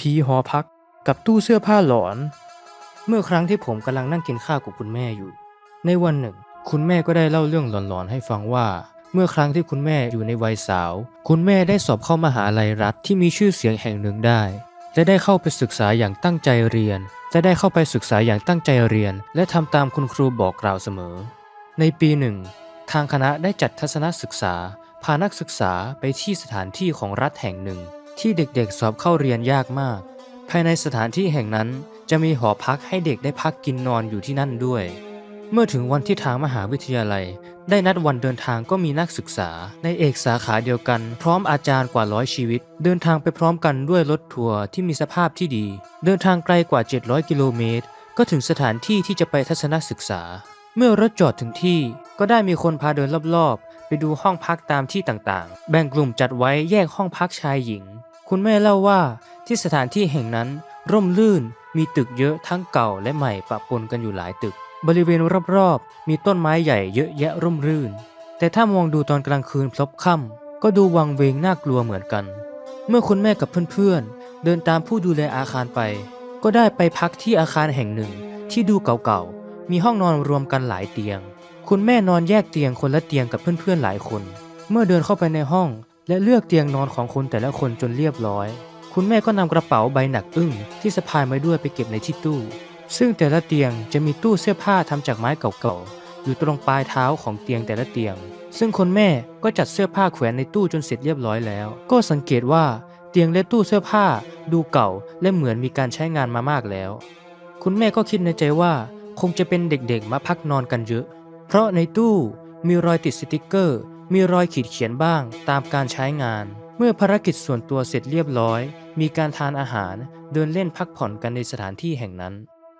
ผีหอพักกับตู้เสื้อผ้าหลอน เมื่อครั้งที่ผมกำลังนั่งกินข้าวกับคุณแม่อยู่ ในวันหนึ่ง คุณแม่ก็ได้เล่าเรื่องหลอนๆให้ฟังว่า เมื่อครั้งที่คุณแม่อยู่ในวัยสาว คุณแม่ได้สอบเข้ามหาลัยรัฐที่มีชื่อเสียงแห่งหนึ่งได้และได้เข้าไปศึกษาอย่างตั้งใจเรียนจะได้เข้าไปศึกษาอย่างตั้งใจเรียน และทำตามคุณครูบอกกล่าวเสมอ ในปีหนึ่งทางคณะได้จัดทัศนศึกษา พานักศึกษาไปที่สถานที่ของรัฐแห่งหนึ่ง ที่เด็กๆสอบเข้าเรียนยากมาก ภายในสถานที่แห่งนั้นจะมีหอพักให้เด็กได้พักกินนอนอยู่ที่นั่นด้วย เมื่อถึงวันที่ทางมหาวิทยาลัย ได้นัดวันเดินทางก็มีนักศึกษา ในเอกสาขาเดียวกัน พร้อมอาจารย์กว่าร้อยชีวิต เดินทางไปพร้อมกันด้วยรถทัวร์ที่มีสภาพที่ดี เดินทางไกลกว่า 700 กิโลเมตร ก็ถึงสถานที่ที่จะไปทัศนศึกษา เมื่อรถจอดถึงที่ ก็ได้มีคนพาเดินรอบๆ ไปดูห้องพักตามที่ต่างๆ แบ่งกลุ่มจัดไว้แยกห้องพักชายหญิง คุณแม่เล่าว่าที่สถานที่แห่งนั้นร่มรื่นมีตึกเยอะทั้งเก่าและใหม่ปะปนกันอยู่หลายตึก บริเวณรอบๆ มีต้นไม้ใหญ่เยอะแยะร่มรื่น แต่ถ้ามองดูตอนกลางคืนพลบค่ำก็ดูวังเวงน่ากลัวเหมือนกัน เมื่อคุณแม่กับเพื่อนๆ เดินตามผู้ดูแลอาคารไป ก็ได้ไปพักที่อาคารแห่งหนึ่งที่ดูเก่าๆ มีห้องนอนรวมกันหลายเตียง คุณแม่นอนแยกเตียงคนละเตียงกับเพื่อนๆหลายคน เมื่อเดินเข้าไปในห้อง และเลือกเตียงนอนของคนแต่ละคนจนเรียบร้อย คุณแม่ก็นำกระเป๋าใบหนักอึ้งที่สะพายมาด้วยไปเก็บในที่ตู้ ซึ่งแต่ละเตียงจะมีตู้เสื้อผ้าทำจากไม้เก่าๆอยู่ตรงปลายเท้าของเตียงแต่ละเตียง ซึ่งคนแม่ก็จัดเสื้อผ้าแขวนในตู้จนเสร็จเรียบร้อยแล้ว ก็สังเกตว่าเตียงและตู้เสื้อผ้าดูเก่าและเหมือนมีการใช้งานมามากแล้ว คุณแม่ก็คิดในใจว่าคงจะเป็นเด็กๆมาพักนอนกันเยอะ เพราะในตู้มีรอยติดสติกเกอร์ มีรอยขีดเขียนบ้างตามการใช้งาน เมื่อภารกิจส่วนตัวเสร็จเรียบร้อย มีการทานอาหารเดินเล่นพักผ่อนกันในสถานที่แห่งนั้น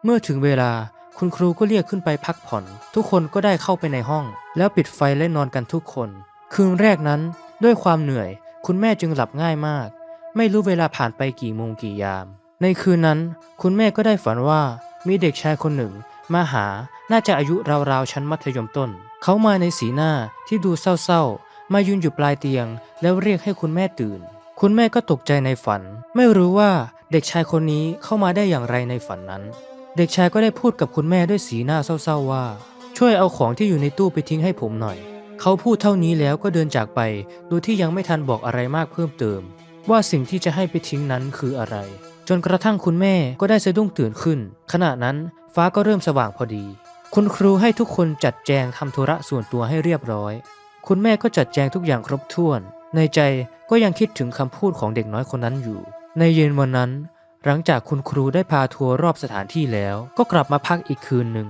เมื่อถึงเวลาคุณครูก็เรียกขึ้นไปพักผ่อน ทุกคนก็ได้เข้าไปในห้อง แล้วปิดไฟและนอนกันทุกคน คืนแรกนั้น ด้วยความเหนื่อย คุณแม่จึงหลับง่ายมาก ไม่รู้เวลาผ่านไปกี่โมงกี่ยาม ในคืนนั้น คุณแม่ก็ได้ฝันว่ามีเด็กชายคนหนึ่ง มาหาน่าจะอายุราวๆชั้นมัธยมต้น เขามาในสีหน้าที่ดูเศร้าๆ มายืนอยู่ปลายเตียง แล้วเรียกให้คุณแม่ตื่น คุณแม่ก็ตกใจในฝัน ไม่รู้ว่าเด็กชายคนนี้เข้ามาได้อย่างไรในฝันนั้น เด็กชายก็ได้พูดกับคุณแม่ด้วยสีหน้าเศร้าๆว่า ช่วยเอาของที่อยู่ในตู้ไปทิ้งให้ผมหน่อย เขาพูดเท่านี้แล้วก็เดินจากไป โดยที่ยังไม่ทันบอกอะไรมากเพิ่มเติม ว่าสิ่งที่จะให้ไปทิ้งนั้นคืออะไร จนกระทั่งคุณแม่ก็ได้สะดุ้งตื่นขึ้น ขณะนั้นฟ้าก็เริ่มสว่างพอดี คุณครูให้ทุกคนจัดแจงทำธุระส่วนตัวให้เรียบร้อย คุณแม่ก็จัดแจงทุกอย่างครบถ้วน ในใจก็ยังคิดถึงคำพูดของเด็กน้อยคนนั้นอยู่ ในเย็นวันนั้น หลังจากคุณครูได้พาทัวร์รอบสถานที่แล้ว ก็กลับมาพักอีกคืนหนึ่ง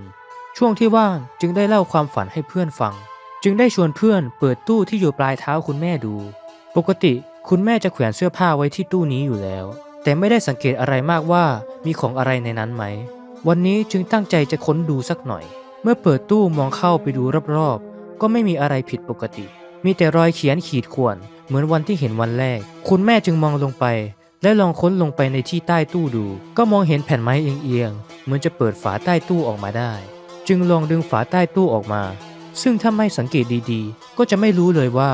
ช่วงที่ว่างจึงได้เล่าความฝันให้เพื่อนฟัง จึงได้ชวนเพื่อนเปิดตู้ที่อยู่ปลายเท้าคุณแม่ดู ปกติคุณแม่จะแขวนเสื้อผ้าไว้ที่ตู้นี้อยู่แล้ว แต่ไม่ได้สังเกตอะไรมากว่ามีของอะไรในนั้นไหม วันนี้จึงตั้งใจจะค้นดูสักหน่อย เมื่อเปิดตู้มองเข้าไปดูรอบๆ ก็ไม่มีอะไรผิดปกติ มีแต่รอยเขียนขีดข่วน เหมือนวันที่เห็นวันแรก คุณแม่จึงมองลงไป และลองค้นลงไปในที่ใต้ตู้ดู ก็มองเห็นแผ่นไม้เอียงๆ เหมือนจะเปิดฝาใต้ตู้ออกมาได้ จึงลองดึงฝาใต้ตู้ออกมา ซึ่งถ้าไม่สังเกตดีๆ ก็จะไม่รู้เลยว่า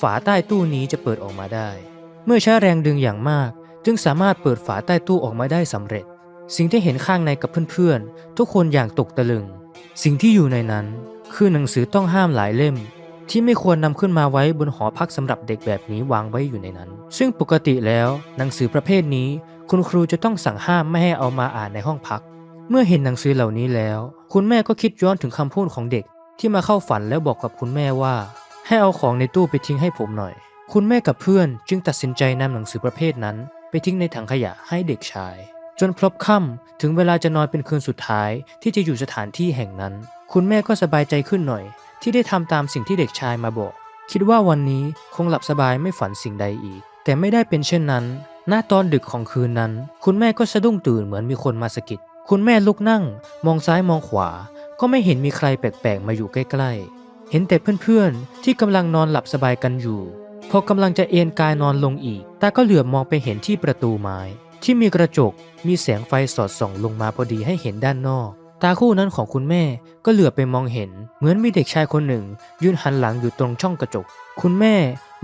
ฝาใต้ตู้นี้จะเปิดออกมาได้ เมื่อใช้แรงดึงอย่างมาก จึงสามารถเปิดฝาใต้ตู้ออกมาได้สำเร็จ สิ่งที่เห็นข้างในกับเพื่อนๆ ทุกคนอย่างตกตะลึง สิ่งที่อยู่ในนั้น คือหนังสือต้องห้ามหลายเล่ม ที่ไม่ควรนำขึ้นมาไว้บนหอพักสำหรับเด็กแบบนี้วางไว้อยู่ในนั้น ซึ่งปกติแล้วหนังสือประเภทนี้ คุณครูจะต้องสั่งห้ามไม่ให้เอามาอ่านในห้องพัก เมื่อเห็นหนังสือเหล่านี้แล้ว คุณแม่ก็คิดย้อนถึงคำพูดของเด็ก ที่มาเข้าฝันแล้วบอกกับคุณแม่ว่า ให้เอาของในตู้ไปทิ้งให้ผมหน่อย คุณแม่กับเพื่อนจึงตัดสินใจนำหนังสือประเภทนั้น ไปทิ้งในถังขยะให้เด็กชาย จนพลบค่ำถึงเวลาจะนอนเป็นคืนสุดท้ายที่จะอยู่สถานที่แห่งนั้น คุณแม่ก็สบายใจขึ้นหน่อย ที่ได้ทำตามสิ่งที่เด็กชายมาบอก คิดว่าวันนี้คงหลับสบายไม่ฝันสิ่งใดอีก แต่ไม่ได้เป็นเช่นนั้นณตอนดึกของคืนนั้น คุณแม่ก็สะดุ้งตื่นเหมือนมีคนมาสะกิด คุณแม่ลุกนั่ง มองซ้ายมองขวา ก็ไม่เห็นมีใครแปลกๆ มาอยู่ใกล้ๆ เห็นแต่เพื่อนๆ ที่กำลังนอนหลับสบายกันอยู่ พอกำลังจะเอนกายนอนลงอีก ตาก็เหลือบมองไปเห็นที่ประตูไม้ ที่มีกระจกมีแสงไฟสอดส่องลงมาพอดีให้เห็นด้านนอก ตาคู่นั้นของคุณแม่ก็เหลือบไปมองเห็น เหมือนมีเด็กชายคนหนึ่ง ยืนหันหลังอยู่ตรงช่องกระจก คุณแม่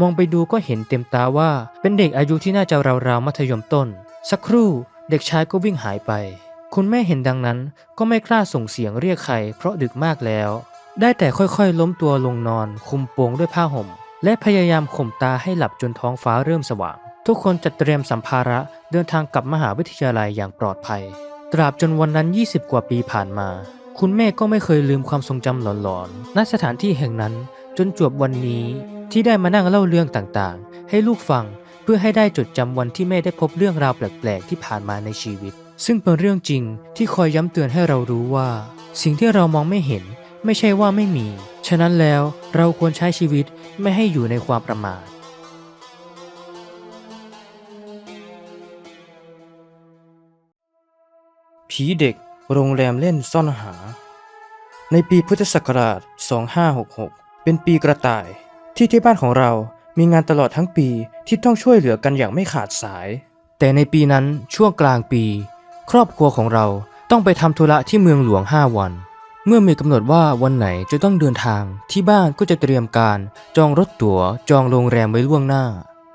มองไปดูก็เห็นเต็มตาว่าเป็นเด็กอายุที่น่าจะราวๆมัธยมต้น สักครู่เด็กชายก็วิ่งหายไป คุณแม่เห็นดังนั้นก็ไม่กล้าส่งเสียงเรียกใคร เพราะดึกมากแล้ว ได้แต่ค่อยๆ ล้มตัวลงนอน คุมโปงด้วยผ้าห่ม และพยายามข่มตาให้หลับจนท้องฟ้าเริ่มสว่าง ทุกคนจัดเตรียมสัมภาระเดินทางกลับมหาวิทยาลัยอย่างปลอดภัย ตราบจนวันนั้น 20 กว่าปีผ่านมา คุณแม่ก็ไม่เคยลืมความทรงจำหลอนๆณสถานที่แห่งนั้นจนจวบวันนี้ที่ได้มานั่งเล่าเรื่องต่างๆ ให้ลูกฟังเพื่อให้ได้จดจำวันที่แม่ได้พบเรื่องราวแปลกๆ ที่ผ่านมาในชีวิต ซึ่งเป็นเรื่องจริงที่คอยย้ำเตือนให้เรารู้ว่า สิ่งที่เรามองไม่เห็น ไม่ใช่ว่าไม่มี ฉะนั้นแล้วเราควรใช้ชีวิตไม่ให้อยู่ในความประมาท ผีเด็ก โรงแรมเล่นซ่อนหา ในปีพุทธศักราช 2566 เป็นปีกระต่าย ที่ที่บ้านของเรามีงานตลอดทั้งปีที่ต้องช่วยเหลือกันอย่างไม่ขาดสาย แต่ในปีนั้นช่วงกลางปี ครอบครัวของเราต้องไปทำธุระที่เมืองหลวง 5 วัน เมื่อมีกำหนดว่าวันไหนจะต้องเดินทางที่บ้านก็จะเตรียมการ จองรถตั๋ว จองโรงแรมไว้ล่วงหน้า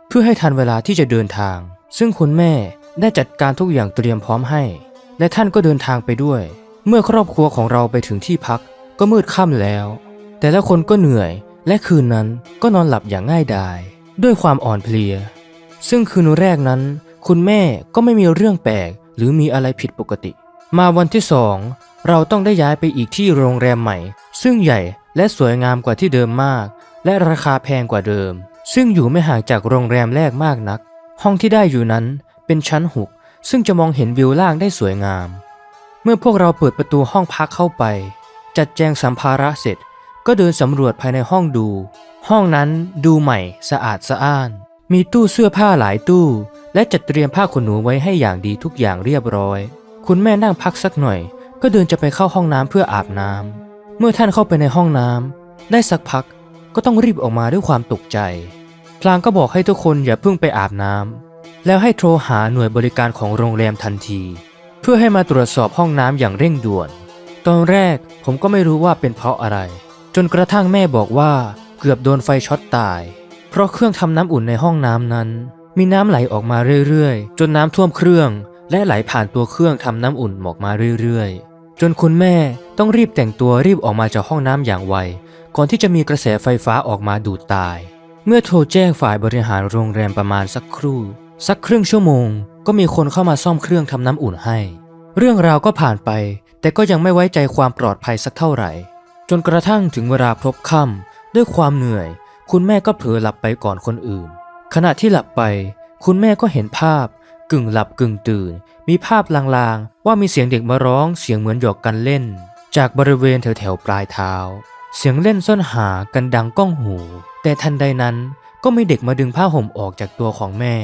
เพื่อให้ทันเวลาที่จะเดินทาง ซึ่งคุณแม่ได้จัดการทุกอย่างเตรียมพร้อมให้ และท่านก็เดินทางไปด้วย เมื่อครอบครัวของเราไปถึงที่พักก็มืดค่ำแล้ว แต่ละคนก็เหนื่อย และคืนนั้นก็นอนหลับอย่างง่ายดาย ด้วยความอ่อนเพลีย ซึ่งคืนแรกนั้น คุณแม่ก็ไม่มีเรื่องแปลก หรือมีอะไรผิดปกติ มาวันที่สองเราต้องได้ย้ายไปอีกที่โรงแรมใหม่ ซึ่งใหญ่และสวยงามกว่าที่เดิมมาก และราคาแพงกว่าเดิม ซึ่งอยู่ไม่ห่างจากโรงแรมแรกมากนัก ห้องที่ได้อยู่นั้นเป็นชั้นหก ซึ่งจะมองเห็นวิวล่างได้สวยงาม เมื่อพวกเราเปิดประตูห้องพักเข้าไป จัดแจงสัมภาระเสร็จ ก็เดินสำรวจภายในห้องดู ห้องนั้นดูใหม่สะอาดสะอ้าน มีตู้เสื้อผ้าหลายตู้ และจัดเตรียมผ้าขนหนูไว้ให้อย่างดีทุกอย่างเรียบร้อย คุณแม่นั่งพักสักหน่อย ก็เดินจะไปเข้าห้องน้ำเพื่ออาบน้ำเมื่อท่านเข้าไปในห้องน้ำได้สักพักก็ต้องรีบออกมาด้วยความตกใจ พลางก็บอกให้ทุกคนอย่าเพิ่งไปอาบน้ำ แล้วให้โทรหาหน่วยบริการของโรงแรมทันที เพื่อให้มาตรวจสอบห้องน้ำอย่างเร่งด่วน ตอนแรกผมก็ไม่รู้ว่าเป็นเพราะอะไร จนกระทั่งแม่บอกว่าเกือบโดนไฟช็อตตาย เพราะเครื่องทำน้ำอุ่นในห้องน้ำนั้น มีน้ำไหลออกมาเรื่อยๆ จนน้ำท่วมเครื่อง และไหลผ่านตัวเครื่องทำน้ำอุ่นออกมาเรื่อยๆ จนคุณแม่ต้องรีบแต่งตัวรีบออกมาจากห้องน้ำอย่างไว ก่อนที่จะมีกระแสไฟฟ้าออกมาดูดตาย เมื่อโทรแจ้งฝ่ายบริหารโรงแรมประมาณสักครู่ สักครึ่งชั่วโมง ก็มีคนเข้ามาซ่อมเครื่องทำน้ำอุ่นให้ เรื่องราวก็ผ่านไป แต่ก็ยังไม่ไว้ใจความปลอดภัยสักเท่าไหร่ จนกระทั่งถึงเวลาพบค่ำด้วยความเหนื่อย คุณแม่ก็เผลอหลับไปก่อนคนอื่น ขณะที่หลับไป คุณแม่ก็เห็นภาพ กึ่งหลับกึ่งตื่น มีภาพลางๆ ว่ามีเสียงเด็กมาร้องเสียงเหมือนหยอกกันเล่น จากบริเวณแถวๆปลายเท้า เสียงเล่นซ่อนหากันดังก้องหู แต่ทันใดนั้นก็มีเด็กมาดึงผ้าห่มออกจากตัวของแม่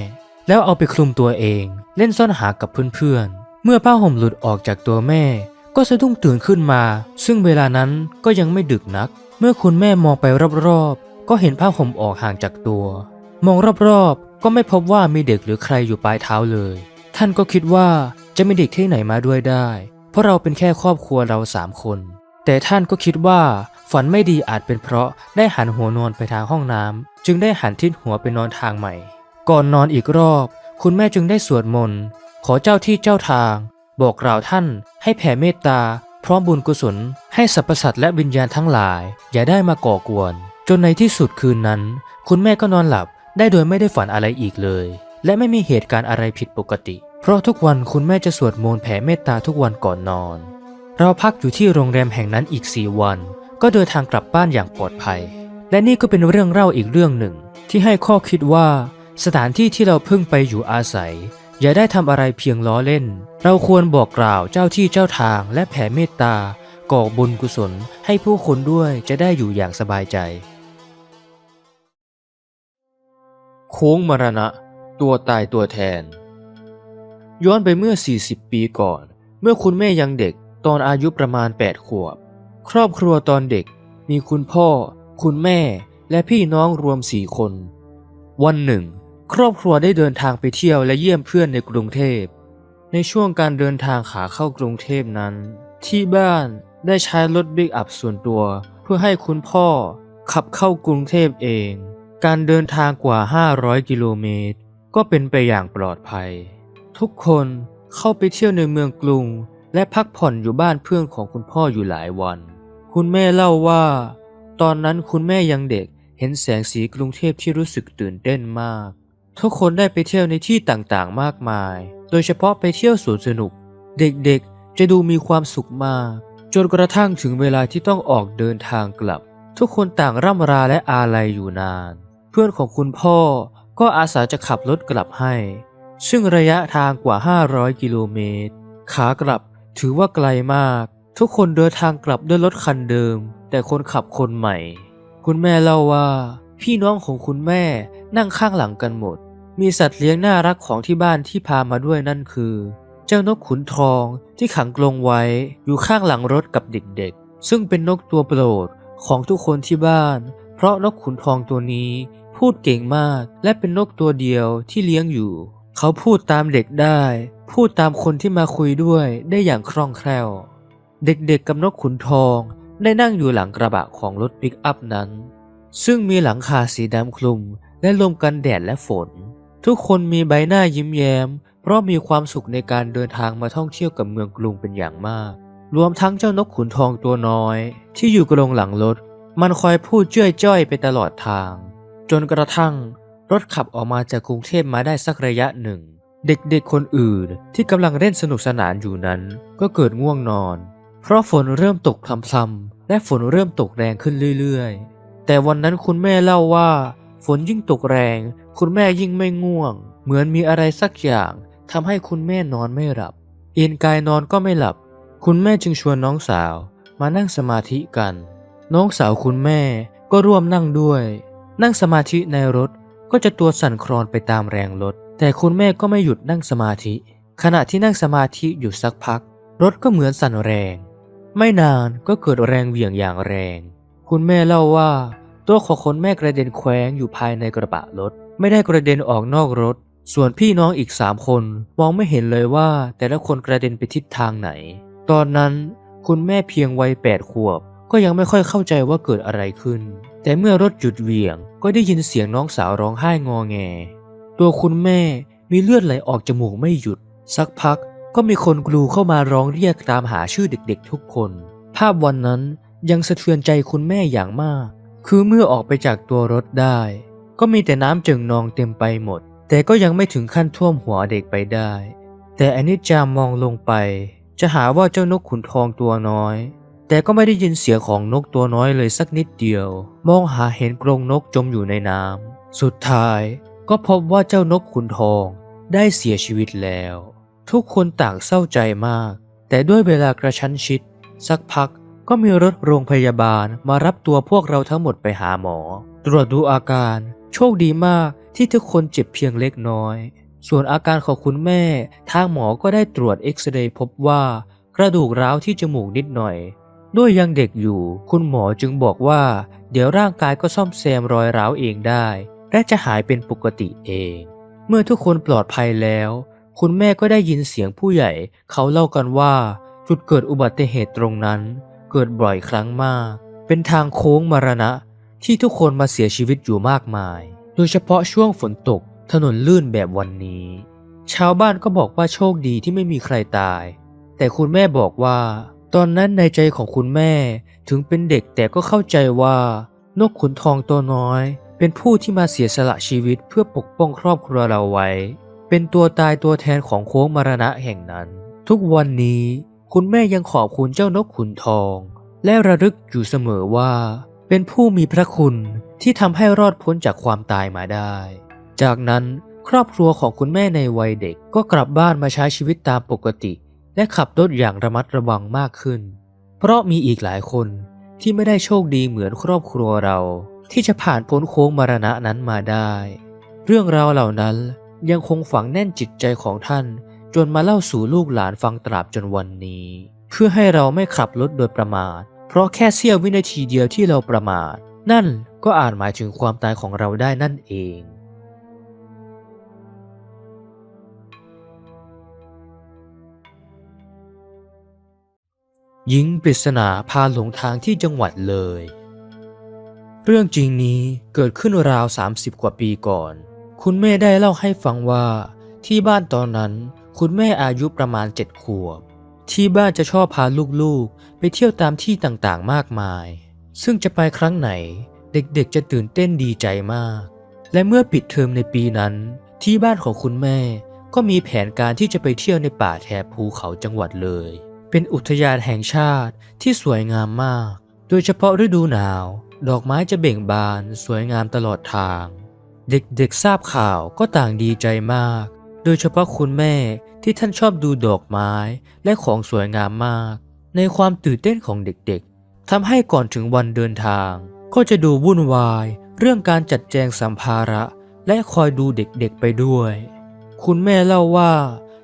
แล้วเอาไปคลุมตัวเองเล่นซ่อนหากับเพื่อนๆ เมื่อผ้าห่มหลุดออกจากตัวแม่ ก็สะดุ้งตื่นขึ้นมา ซึ่งเวลานั้นก็ยังไม่ดึกนัก เมื่อคุณแม่มองไปรอบๆ ก็เห็นผ้าห่มออกห่างจากตัว มองรอบๆ ก็ไม่พบว่ามีเด็กหรือใครอยู่ปลายเท้าเลย ท่านก็คิดว่าจะมีเด็กที่ไหนมาด้วยได้ เพราะเราเป็นแค่ครอบครัวเราสามคน แต่ท่านก็คิดว่าฝันไม่ดีอาจเป็นเพราะได้หันหัวนอนไปทางห้องน้ำจึงได้หันทิศหัวไปนอนทางใหม่ ก่อนนอนอีกรอบ คุณแม่จึงได้สวดมนต์ ขอเจ้าที่เจ้าทาง บอกกล่าวท่าน ให้แผ่เมตตา พร้อมบุญกุศล ให้สรรพสัตว์และวิญญาณทั้งหลาย อย่าได้มาก่อกวน จนในที่สุดคืนนั้น คุณแม่ก็นอนหลับได้โดยไม่ได้ฝันอะไรอีกเลย และไม่มีเหตุการณ์อะไรผิดปกติ เพราะทุกวันคุณแม่จะสวดมนต์แผ่เมตตาทุกวันก่อนนอน เราพักอยู่ที่โรงแรมแห่งนั้นอีกสี่วัน ก็เดินทางกลับบ้านอย่างปลอดภัย และนี่ก็เป็นเรื่องเล่าอีกเรื่องหนึ่ง ที่ให้ข้อคิดว่า สถานที่ที่เราเพิ่งไปอยู่อาศัย อย่าได้ทำอะไรเพียงล้อเล่น เราควรบอกกล่าวเจ้าที่เจ้าทางและแผ่เมตตาก่อบุญกุศลให้ผู้คนด้วยจะได้อยู่อย่างสบายใจ โค้งมรณะ ตัวตายตัวแทน ย้อนไปเมื่อ 40 ปีก่อน เมื่อคุณแม่ยังเด็กตอนอายุประมาณ 8 ขวบ ครอบครัวตอนเด็ก มีคุณพ่อ คุณแม่และพี่น้องรวมสี่คน วันหนึ่ง ครอบครัวได้เดินทางไปเที่ยวและเยี่ยมเพื่อนในกรุงเทพ ในช่วงการเดินทางขาเข้ากรุงเทพนั้น ที่บ้านได้ใช้รถบิ๊กอัพส่วนตัว เพื่อให้คุณพ่อขับเข้ากรุงเทพเอง การเดินทางกว่า 500 กิโลเมตร ก็เป็นไปอย่างปลอดภัย ทุกคนเข้าไปเที่ยวในเมืองกรุง และพักผ่อนอยู่บ้านเพื่อนของคุณพ่ออยู่หลายวัน คุณแม่เล่าว่า ตอนนั้นคุณแม่ยังเด็กเห็นแสงสีกรุงเทพที่รู้สึกตื่นเต้นมาก ทุกคนได้ไปเที่ยวในที่ต่างๆ มากมาย โดยเฉพาะไปเที่ยวสวนสนุก เด็กๆ จะดูมีความสุขมาก จนกระทั่งถึงเวลาที่ต้องออกเดินทางกลับ ทุกคนต่างร่ำราและอาลัยอยู่นาน เพื่อนของคุณพ่อก็อาสาจะขับรถกลับให้ ซึ่งระยะทางกว่า 500 กิโลเมตร ขากลับถือว่าไกลมาก ทุกคนเดินทางกลับด้วยรถคันเดิม แต่คนขับคนใหม่ คุณแม่เล่าว่า พี่น้องของคุณแม่ นั่งข้างหลังกันหมด มีสัตว์เลี้ยงน่ารักของที่บ้านที่พามาด้วยนั่นคือ เจ้านกขุนทองที่ขังกรงไว้อยู่ข้างหลังรถกับเด็กๆ ซึ่งเป็นนกตัวโปรดของทุกคนที่บ้าน เพราะนกขุนทองตัวนี้พูดเก่งมากและเป็นนกตัวเดียวที่เลี้ยงอยู่ เขาพูดตามเด็กได้ พูดตามคนที่มาคุยด้วยได้อย่างคล่องแคล่ว เด็กๆกับนกขุนทองได้นั่งอยู่หลังกระบะของรถปิกอัพนั้น ซึ่งมีหลังคาสีดำคลุม และลมกันแดดและฝน ทุกคนมีใบหน้ายิ้มแย้ม เพราะมีความสุขในการเดินทางมาท่องเที่ยวกับเมืองกรุงเป็นอย่างมาก รวมทั้งเจ้านกขุนทองตัวน้อย ที่อยู่กรงหลังรถ มันคอยพูดเจ้ยจ้อยไปตลอดทาง จนกระทั่งรถขับออกมาจากกรุงเทพมาได้สักระยะหนึ่ง เด็กๆคนอื่นที่กำลังเล่นสนุกสนานอยู่นั้น ก็เกิดง่วงนอน เพราะฝนเริ่มตกพรำๆและฝนเริ่มตกแรงขึ้นเรื่อยๆ แต่วันนั้นคุณแม่เล่าว่า ฝนยิ่งตกแรง คุณแม่ยิ่งไม่ง่วง เหมือนมีอะไรสักอย่างทำให้คุณแม่นอนไม่หลับ เอนกายนอนก็ไม่หลับ คุณแม่จึงชวนน้องสาวมานั่งสมาธิกัน น้องสาวคุณแม่ก็ร่วมนั่งด้วย นั่งสมาธิในรถก็จะตัวสั่นคลอนไปตามแรงรถ แต่คุณแม่ก็ไม่หยุดนั่งสมาธิ ขณะที่นั่งสมาธิอยู่สักพัก รถก็เหมือนสั่นแรง ไม่นานก็เกิดแรงเหวี่ยงอย่างแรง คุณแม่เล่าว่า ตัวของคนแม่กระเด็นแขวงอยู่ภายในกระบะรถ ไม่ได้กระเด็นออกนอกรถ ส่วนพี่น้องอีกสามคนมองไม่เห็นเลยว่าแต่ละคนกระเด็นไปทิศทางไหน ตอนนั้นคุณแม่เพียงวัยแปดขวบ ก็ยังไม่ค่อยเข้าใจว่าเกิดอะไรขึ้น แต่เมื่อรถหยุดเหวี่ยง ก็ได้ยินเสียงน้องสาวร้องไห้งอแง ตัวคุณแม่มีเลือดไหลออกจมูกไม่หยุด สักพักก็มีคนกลูเข้ามาร้องเรียกตามหาชื่อเด็กๆทุกคน ภาพวันนั้นยังสะเทือนใจคุณแม่อย่างมาก คือเมื่อออกไปจากตัวรถได้ ก็มีแต่น้ำจึงนองเต็มไปหมด แต่ก็ยังไม่ถึงขั้นท่วมหัวเด็กไปได้ แต่อนิจจามองลงไป จะหาว่าเจ้านกขุนทองตัวน้อย แต่ก็ไม่ได้ยินเสียงของนกตัวน้อยเลยสักนิดเดียว มองหาเห็นกรงนกจมอยู่ในน้ำสุดท้ายก็พบว่าเจ้านกขุนทองได้เสียชีวิตแล้ว ทุกคนต่างเศร้าใจมาก แต่ด้วยเวลากระชั้นชิด สักพัก ก็มีรถโรงพยาบาลมารับตัวพวกเราทั้งหมดไปหาหมอ ตรวจดูอาการ โชคดีมากที่ทุกคนเจ็บเพียงเล็กน้อย ส่วนอาการของคุณแม่ ทางหมอก็ได้ตรวจเอ็กซเรย์พบว่ากระดูกร้าวที่จมูกนิดหน่อย ด้วยยังเด็กอยู่ คุณหมอจึงบอกว่า เดี๋ยวร่างกายก็ซ่อมแซมรอยร้าวเองได้ และจะหายเป็นปกติเอง เมื่อทุกคนปลอดภัยแล้ว คุณแม่ก็ได้ยินเสียงผู้ใหญ่ เขาเล่ากันว่าจุดเกิดอุบัติเหตุตรงนั้น เกิดบ่อยครั้งมาก เป็นทางโค้งมรณะที่ทุกคนมาเสียชีวิตอยู่มากมาย โดยเฉพาะช่วงฝนตกถนนลื่นแบบวันนี้ ชาวบ้านก็บอกว่าโชคดีที่ไม่มีใครตาย แต่คุณแม่บอกว่า ตอนนั้นในใจของคุณแม่ถึงเป็นเด็กแต่ก็เข้าใจว่า นกขุนทองตัวน้อย เป็นผู้ที่มาเสียสละชีวิตเพื่อปกป้องครอบครัวเราไว้ เป็นตัวตายตัวแทนของโค้งมรณะแห่งนั้น ทุกวันนี้ คุณแม่ยังขอบคุณเจ้านกขุนทอง และระลึกอยู่เสมอว่า เป็นผู้มีพระคุณที่ทำให้รอดพ้นจากความตายมาได้ จากนั้นครอบครัวของคุณแม่ในวัยเด็กก็กลับบ้านมาใช้ชีวิตตามปกติ และขับรถอย่างระมัดระวังมากขึ้น เพราะมีอีกหลายคนที่ไม่ได้โชคดีเหมือนครอบครัวเรา ที่จะผ่านพ้นโค้งมรณะนั้นมาได้ เรื่องราวเหล่านั้นยังคงฝังแน่นจิตใจของท่าน จนมาเล่าสู่ลูกหลานฟังตราบจนวันนี้ เพื่อให้เราไม่ขับรถโดยประมาท เพราะแค่เสี้ยววินาทีเดียวที่เราประมาท นั่นก็อาจหมายถึงความตายของเราได้นั่นเองหญิงปริศนาพาหลงทางที่จังหวัดเลย เรื่องจริงนี้เกิดขึ้นราว 30 กว่าปีก่อน คุณแม่ได้เล่าให้ฟังว่า ที่บ้านตอนนั้น คุณแม่อายุประมาณเจ็ดขวบ ที่บ้านจะชอบพาลูกๆ ไปเที่ยวตามที่ต่างๆ มากมาย ซึ่งจะไปครั้งไหน เด็กๆ จะตื่นเต้นดีใจมาก และเมื่อปิดเทอมในปีนั้น ที่บ้านของคุณแม่ก็มีแผนการที่จะไปเที่ยวในป่าแถบภูเขาจังหวัดเลย เป็นอุทยานแห่งชาติที่สวยงามมาก โดยเฉพาะฤดูหนาว ดอกไม้จะเบ่งบาน สวยงามตลอดทาง เด็กๆทราบข่าวก็ต่างดีใจมาก โดยเฉพาะคุณแม่ที่ท่านชอบดูดอกไม้และของสวยงามมาก ในความตื่นเต้นของเด็กๆทำให้ก่อนถึงวันเดินทาง ก็จะดูวุ่นวาย เรื่องการจัดแจงสัมภาระ และคอยดูเด็กๆไปด้วย คุณแม่เล่าว่า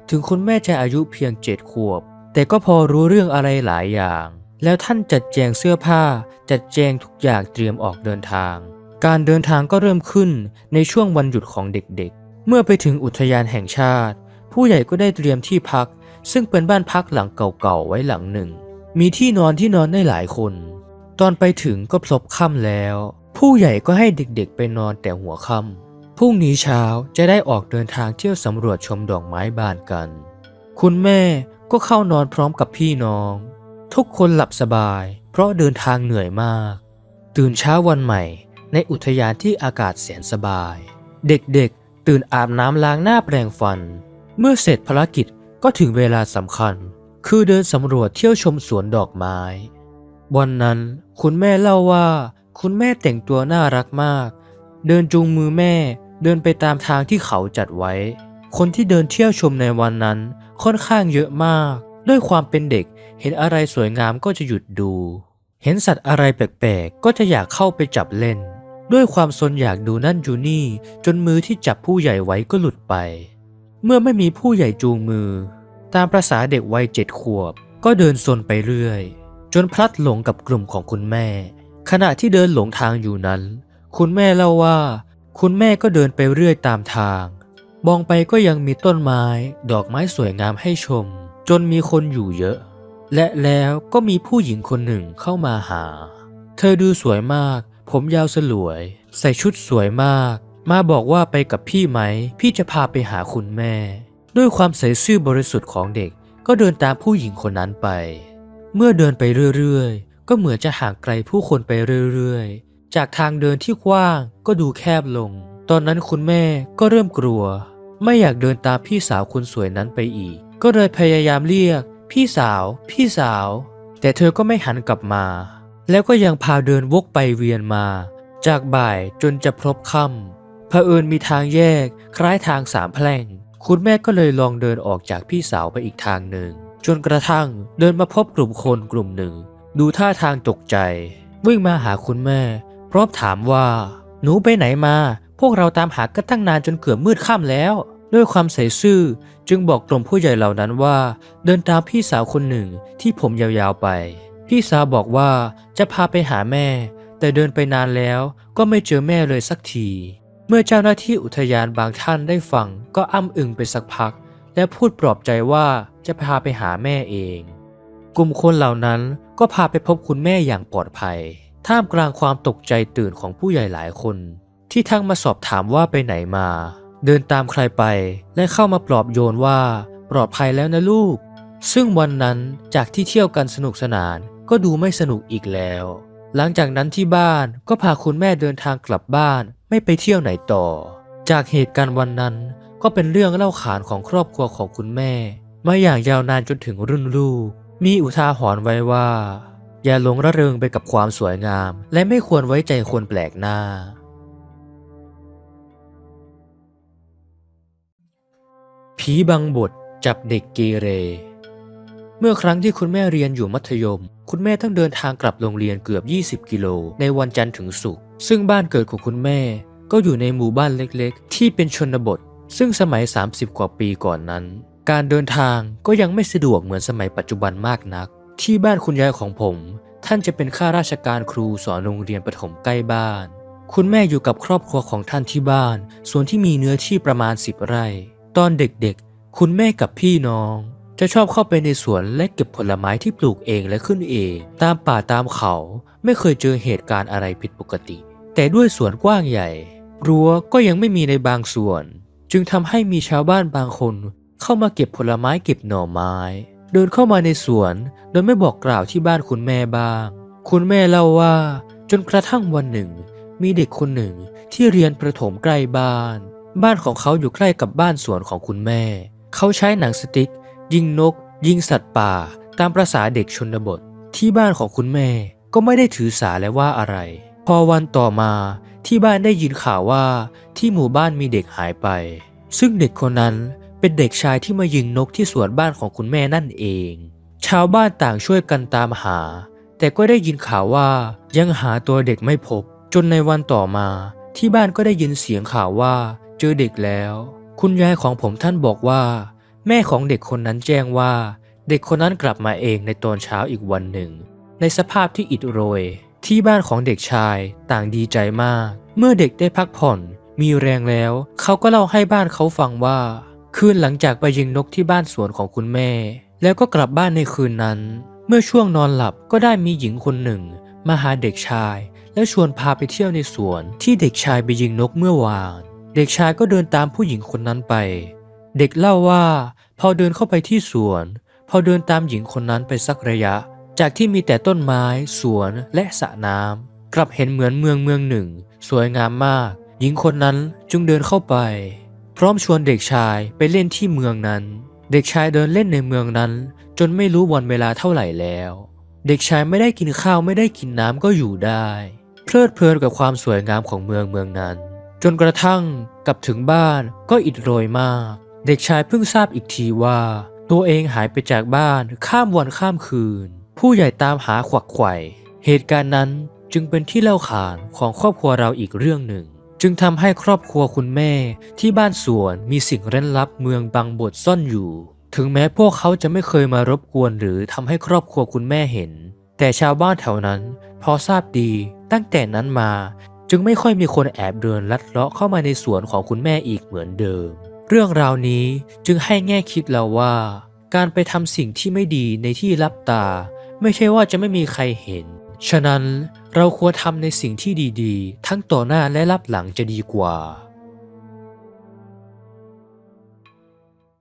ถึงคุณแม่จะอายุเพียงเจ็ดขวบ แต่ก็พอรู้เรื่องอะไรหลายอย่าง แล้วท่านจัดแจงเสื้อผ้า จัดแจงทุกอย่างเตรียมออกเดินทาง การเดินทางก็เริ่มขึ้นในช่วงวันหยุดของเด็กๆ เมื่อไปถึงอุทยานแห่งชาติ ผู้ใหญ่ก็ได้เตรียมที่พัก ซึ่งเป็นบ้านพักหลังเก่าๆไว้หลังหนึ่ง มีที่นอนที่นอนได้หลายคน ตอนไปถึงก็พลบค่ำแล้ว ผู้ใหญ่ก็ให้เด็กๆไปนอนแต่หัวค่ำพรุ่งนี้เช้าจะได้ออกเดินทางเที่ยวสำรวจชมดอกไม้บานกัน คุณแม่ก็เข้านอนพร้อมกับพี่น้อง ทุกคนหลับสบาย เพราะเดินทางเหนื่อยมาก ตื่นเช้าวันใหม่ ในอุทยานที่อากาศแสนสบาย เด็กๆ ตื่นอาบน้ำล้างหน้าแปรงฟัน เมื่อเสร็จภารกิจก็ถึงเวลาสำคัญ คือเดินสำรวจเที่ยวชมสวนดอกไม้ วันนั้นคุณแม่เล่าว่า คุณแม่แต่งตัวน่ารักมาก เดินจูงมือแม่เดินไปตามทางที่เขาจัดไว้ คนที่เดินเที่ยวชมในวันนั้นค่อนข้างเยอะมาก ด้วยความเป็นเด็กเห็นอะไรสวยงามก็จะหยุดดู เห็นสัตว์อะไรแปลกๆ ก็จะอยากเข้าไปจับเล่น ด้วยความสนอยากดูนั่นดูนี่ จนมือที่จับผู้ใหญ่ไว้ก็หลุดไป เมื่อไม่มีผู้ใหญ่จูงมือ ตามประษาเด็กวัยเจ็ดขวบ ก็เดินซนไปเรื่อย จนพลัดหลงกับกลุ่มของคุณแม่ ขณะที่เดินหลงทางอยู่นั้น คุณแม่เล่าว่า คุณแม่ก็เดินไปเรื่อยตามทาง มองไปก็ยังมีต้นไม้ ดอกไม้สวยงามให้ชม จนมีคนอยู่เยอะ และแล้วก็มีผู้หญิงคนหนึ่งเข้ามาหา เธอดูสวยมาก ผมยาวสลวย ใส่ชุดสวยมาก มาบอกว่าไปกับพี่ไหม พี่จะพาไปหาคุณแม่ ด้วยความใส่ซื่อบริสุทธิ์ของเด็ก ก็เดินตามผู้หญิงคนนั้นไป เมื่อเดินไปเรื่อยๆ ก็เหมือนจะห่างไกลผู้คนไปเรื่อยๆ จากทางเดินที่กว้างก็ดูแคบลง ตอนนั้นคุณแม่ก็เริ่มกลัว ไม่อยากเดินตามพี่สาวคนสวยนั้นไปอีก ก็เลยพยายามเรียก พี่สาว พี่สาว แต่เธอก็ไม่หันกลับมา แล้วก็ยังพาเดินวกไปเวียนมา จากบ่ายจนจะพลบค่ำเผอิญมีทางแยกคล้ายทางสามแพร่ง คุณแม่ก็เลยลองเดินออกจากพี่สาวไปอีกทางหนึ่ง จนกระทั่งเดินมาพบกลุ่มคนกลุ่มหนึ่ง ดูท่าทางตกใจ วิ่งมาหาคุณแม่ พร้อมถามว่า หนูไปไหนมา พวกเราตามหากันตั้งนานจนเกือบมืดค่ำแล้ว ด้วยความใส่ซื่อจึงบอกกลุ่มผู้ใหญ่เหล่านั้นว่า เดินตามพี่สาวคนหนึ่งที่ผมยาวๆไป พี่สาวบอกว่าจะพาไปหาแม่ แต่เดินไปนานแล้วก็ไม่เจอแม่เลยสักที เมื่อเจ้าหน้าที่อุทยานบางท่านได้ฟังก็อ้ำอึงไปสักพัก และพูดปลอบใจว่าจะพาไปหาแม่เอง กลุ่มคนเหล่านั้นก็พาไปพบคุณแม่อย่างปลอดภัย ท่ามกลางความตกใจตื่นของผู้ใหญ่หลายคน ที่ทั้งมาสอบถามว่าไปไหนมา เดินตามใครไปและเข้ามาปลอบโยนว่าปลอดภัยแล้วนะลูกซึ่งวันนั้นจากที่เที่ยวกันสนุกสนาน ก็ดูไม่สนุกอีกแล้ว หลังจากนั้นที่บ้านก็พาคุณแม่เดินทางกลับบ้านไม่ไปเที่ยวไหนต่อ จากเหตุการณ์วันนั้นก็เป็นเรื่องเล่าขานของครอบครัวของคุณแม่ มาอย่างยาวนานจนถึงรุ่นลูก มีอุทาหรณ์ไว้ว่า อย่าหลงระเริงไปกับความสวยงาม และไม่ควรไว้ใจคนแปลกหน้า ผีบังบทจับเด็กเกเร เมื่อครั้งที่คุณแม่เรียนอยู่มัธยม คุณแม่ต้องเดินทางกลับโรงเรียนเกือบ 20 กิโล ในวันจันทร์ถึงศุกร์ ซึ่งบ้านเกิดของคุณแม่ ก็อยู่ในหมู่บ้านเล็กๆ ที่เป็นชนบท ซึ่งสมัย 30 กว่าปีก่อนนั้น การเดินทางก็ยังไม่สะดวกเหมือนสมัยปัจจุบันมากนัก ที่บ้านคุณยายของผม ท่านจะเป็นข้าราชการครูสอนโรงเรียนประถมใกล้บ้าน คุณแม่อยู่กับครอบครัวของท่านที่บ้าน ส่วนที่มีเนื้อที่ประมาณ 10 ไร่ ตอนเด็กๆ คุณแม่กับพี่น้อง จะชอบเข้าไปในสวนและเก็บผลไม้ที่ปลูกเองและขึ้นเอง ตามป่าตามเขาไม่เคยเจอเหตุการณ์อะไรผิดปกติ แต่ด้วยสวนกว้างใหญ่ รั้วก็ยังไม่มีในบางส่วน จึงทำให้มีชาวบ้านบางคน เข้ามาเก็บผลไม้เก็บหน่อไม้ เดินเข้ามาในสวน โดยไม่บอกกล่าวที่บ้านคุณแม่บ้าง คุณแม่เล่าว่า จนกระทั่งวันหนึ่ง มีเด็กคนหนึ่งที่เรียนประถมใกล้บ้าน บ้านของเขาอยู่ใกล้กับบ้านสวนของคุณแม่ เขาใช้หนังสติ๊ก ยิงนก ยิงสัตว์ป่า ตามประษาเด็กชนบท ที่บ้านของคุณแม่ก็ไม่ได้ถือสาและว่าอะไร พอวันต่อมาที่บ้านได้ยินข่าวว่าที่หมู่บ้านมีเด็กหายไป ซึ่งเด็กคนนั้นเป็นเด็กชายที่มายิงนกที่สวนบ้านของคุณแม่นั่นเอง ชาวบ้านต่างช่วยกันตามหา แต่ก็ได้ยินข่าวว่ายังหาตัวเด็กไม่พบ จนในวันต่อมาที่บ้านก็ได้ยินเสียงข่าวว่า เจอเด็กแล้ว คุณยายของผมท่านบอกว่า แม่ของเด็กคนนั้นแจ้งว่า เด็กคนนั้นกลับมาเองในตอนเช้าอีกวันหนึ่ง ในสภาพที่อิดโรย ที่บ้านของเด็กชายต่างดีใจมาก เมื่อเด็กได้พักผ่อน มีแรงแล้ว เขาก็เล่าให้บ้านเขาฟังว่าคืนหลังจากไปยิงนกที่บ้านสวนของคุณแม่ แล้วก็กลับบ้านในคืนนั้น เมื่อช่วงนอนหลับก็ได้มีหญิงคนหนึ่ง มาหาเด็กชาย และชวนพาไปเที่ยวในสวนที่เด็กชายไปยิงนกเมื่อวาน เด็กชายก็เดินตามผู้หญิงคนนั้นไป เด็กเล่าว่า พอเดินเข้าไปที่สวน พอเดินตามหญิงคนนั้นไปสักระยะ จากที่มีแต่ต้นไม้ สวนและสระน้ำกลับเห็นเหมือนเมืองเมืองหนึ่ง สวยงามมาก หญิงคนนั้นจึงเดินเข้าไป พร้อมชวนเด็กชายไปเล่นที่เมืองนั้น เด็กชายเดินเล่นในเมืองนั้น จนไม่รู้วันเวลาเท่าไหร่แล้ว เด็กชายไม่ได้กินข้าวไม่ได้กินน้ำก็อยู่ได้ เพลิดเพลินกับความสวยงามของเมืองเมืองนั้น จนกระทั่งกลับถึงบ้านก็อิดโรยมาก เด็กชายเพิ่งทราบอีกทีว่า ตัวเองหายไปจากบ้านข้ามวันข้ามคืน ผู้ใหญ่ตามหาขวักไขว่เหตุการณ์นั้นจึงเป็นที่เล่าขานของครอบครัวเราอีกเรื่องหนึ่ง จึงทำให้ครอบครัวคุณแม่ที่บ้านสวนมีสิ่งเร้นลับเมืองบางบทซ่อนอยู่ ถึงแม้พวกเขาจะไม่เคยมารบกวนหรือทำให้ครอบครัวคุณแม่เห็น แต่ชาวบ้านแถวนั้น พอทราบดีตั้งแต่นั้นมา จึงไม่ค่อยมีคนแอบเดินลัดเลาะเข้ามาในสวนของคุณแม่อีกเหมือนเดิม เรื่องราวนี้จึงให้แง่คิดเราว่า การไปทำสิ่งที่ไม่ดีในที่ลับตา ไม่ใช่ว่าจะไม่มีใครเห็น ฉะนั้นเราควรทำในสิ่งที่ดีๆ ทั้งต่อหน้าและรับหลังจะดีกว่า